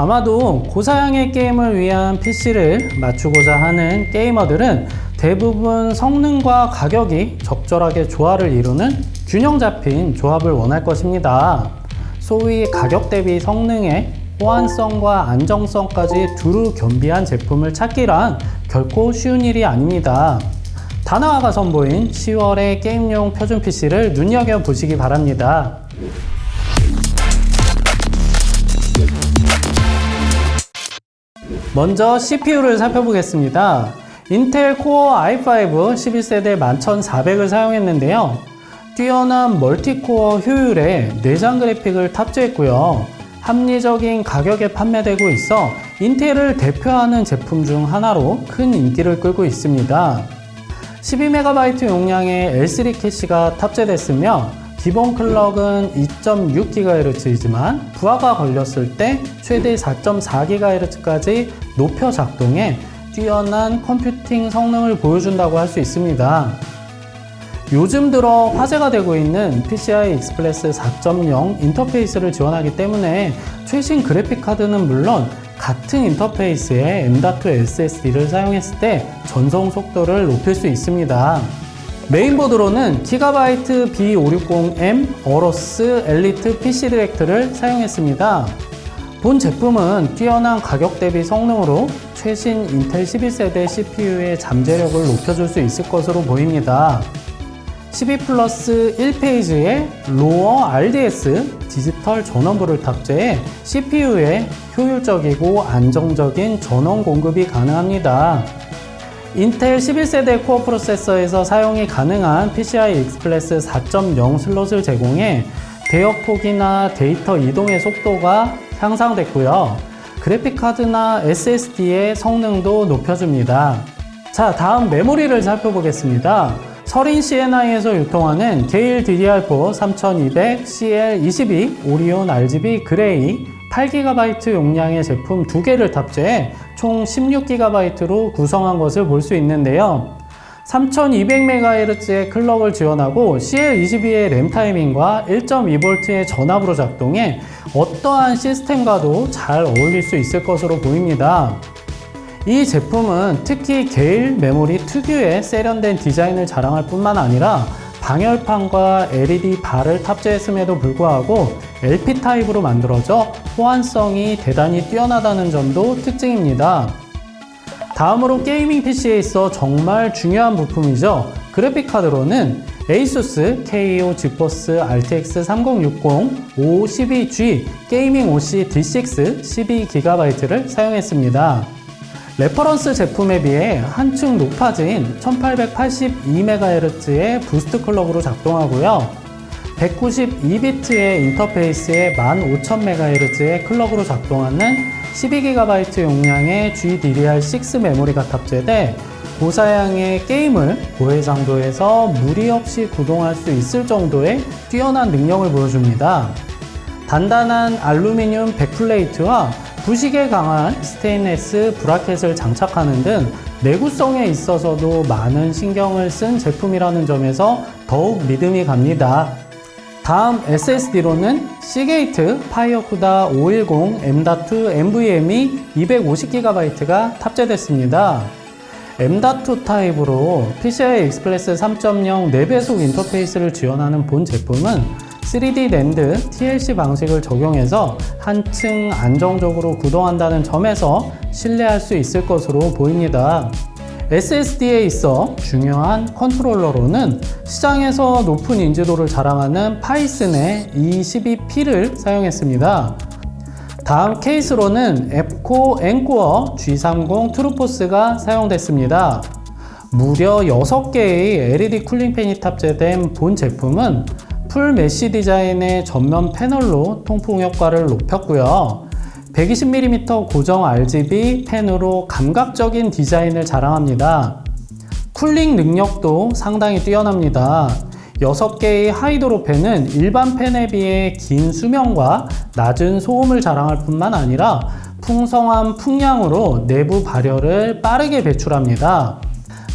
아마도 고사양의 게임을 위한 PC를 맞추고자 하는 게이머들은 대부분 성능과 가격이 적절하게 조화를 이루는 균형 잡힌 조합을 원할 것입니다. 소위 가격 대비 성능의 호환성과 안정성까지 두루 겸비한 제품을 찾기란 결코 쉬운 일이 아닙니다. 다나와가 선보인 10월의 게임용 표준 PC를 눈여겨보시기 바랍니다. 먼저 CPU를 살펴보겠습니다. 인텔 코어 i5 11세대 11400을 사용했는데요. 뛰어난 멀티코어 효율에 내장 그래픽을 탑재했고요. 합리적인 가격에 판매되고 있어 인텔을 대표하는 제품 중 하나로 큰 인기를 끌고 있습니다. 12MB 용량의 L3 캐시가 탑재됐으며 기본 클럭은 2.6GHz이지만 부하가 걸렸을 때 최대 4.4GHz까지 높여 작동해 뛰어난 컴퓨팅 성능을 보여준다고 할 수 있습니다. 요즘 들어 화제가 되고 있는 PCI Express 4.0 인터페이스를 지원하기 때문에 최신 그래픽 카드는 물론 같은 인터페이스의 M.2 SSD를 사용했을 때 전송 속도를 높일 수 있습니다. 메인보드로는 기가바이트 B560M 어로스 엘리트 PC 디렉트를 사용했습니다. 본 제품은 뛰어난 가격 대비 성능으로 최신 인텔 11세대 CPU의 잠재력을 높여줄 수 있을 것으로 보입니다. 12 플러스 1페이지에 로어 RDS 디지털 전원부를 탑재해 CPU에 효율적이고 안정적인 전원 공급이 가능합니다. 인텔 11세대 코어 프로세서에서 사용이 가능한 PCI Express 4.0 슬롯을 제공해 대역 폭이나 데이터 이동의 속도가 향상됐고요. 그래픽카드나 SSD의 성능도 높여줍니다. 자, 다음 메모리를 살펴보겠습니다. 서린 CNI에서 유통하는 게일 DDR4 3200 CL22 오리온 RGB 그레이 8GB 용량의 제품 두 개를 탑재해 총 16GB로 구성한 것을 볼 수 있는데요. 3200MHz의 클럭을 지원하고 CL22의 램 타이밍과 1.2V의 전압으로 작동해 어떠한 시스템과도 잘 어울릴 수 있을 것으로 보입니다. 이 제품은 특히 게일 메모리 특유의 세련된 디자인을 자랑할 뿐만 아니라 방열판과 LED 바를 탑재했음에도 불구하고 LP 타입으로 만들어져 호환성이 대단히 뛰어나다는 점도 특징입니다. 다음으로 게이밍 PC에 있어 정말 중요한 부품이죠. 그래픽 카드로는 ASUS KO GeForce RTX 3060 512G 게이밍 OC D6 12GB를 사용했습니다. 레퍼런스 제품에 비해 한층 높아진 1882MHz의 부스트 클럭으로 작동하고요. 192비트의 인터페이스에 15000MHz의 클럭으로 작동하는 12GB 용량의 GDDR6 메모리가 탑재돼 고사양의 게임을 고해상도에서 무리 없이 구동할 수 있을 정도의 뛰어난 능력을 보여줍니다. 단단한 알루미늄 백플레이트와 부식에 강한 스테인레스 브라켓을 장착하는 등 내구성에 있어서도 많은 신경을 쓴 제품이라는 점에서 더욱 믿음이 갑니다. 다음 SSD로는 시게이트 파이어쿠다 510 M.2 NVMe 250GB가 탑재됐습니다. M.2 타입으로 PCI Express 3.0 4배속 인터페이스를 지원하는 본 제품은 3D 랜드 TLC 방식을 적용해서 한층 안정적으로 구동한다는 점에서 신뢰할 수 있을 것으로 보입니다. SSD에 있어 중요한 컨트롤러로는 시장에서 높은 인지도를 자랑하는 파이슨의 E12P를 사용했습니다. 다음 케이스로는 앱코 엔코어 G30 트루포스가 사용됐습니다. 무려 6개의 LED 쿨링팬이 탑재된 본 제품은 풀 메쉬 디자인의 전면 패널로 통풍 효과를 높였고요. 120mm 고정 RGB 펜으로 감각적인 디자인을 자랑합니다. 쿨링 능력도 상당히 뛰어납니다. 6개의 하이드로 펜은 일반 펜에 비해 긴 수명과 낮은 소음을 자랑할 뿐만 아니라 풍성한 풍량으로 내부 발열을 빠르게 배출합니다.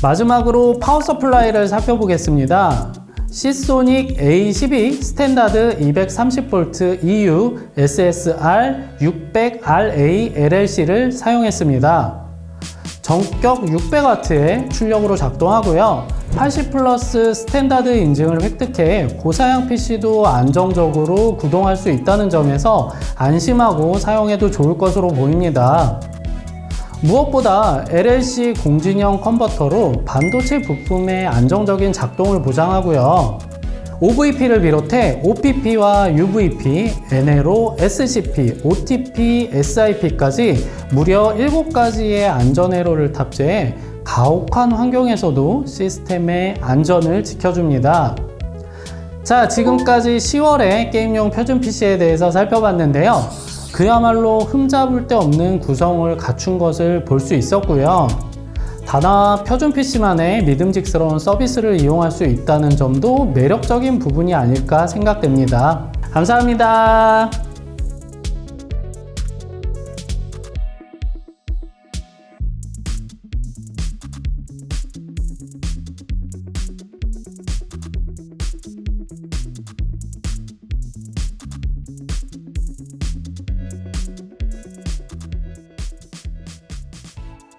마지막으로 파워 서플라이를 살펴보겠습니다. 시소닉 A12 스탠다드 230V EU SSR 600RA LLC를 사용했습니다. 전격 600W의 출력으로 작동하고요. 80 플러스 스탠다드 인증을 획득해 고사양 PC도 안정적으로 구동할 수 있다는 점에서 안심하고 사용해도 좋을 것으로 보입니다. 무엇보다 LLC 공진형 컨버터로 반도체 부품의 안정적인 작동을 보장하고요. OVP를 비롯해 OPP와 UVP, NLO, SCP, OTP, SIP까지 무려 7가지의 안전 회로를 탑재해 가혹한 환경에서도 시스템의 안전을 지켜줍니다. 자, 지금까지 10월에 게임용 표준 PC에 대해서 살펴봤는데요. 그야말로 흠잡을 데 없는 구성을 갖춘 것을 볼 수 있었고요. 다나 표준 PC만의 믿음직스러운 서비스를 이용할 수 있다는 점도 매력적인 부분이 아닐까 생각됩니다. 감사합니다.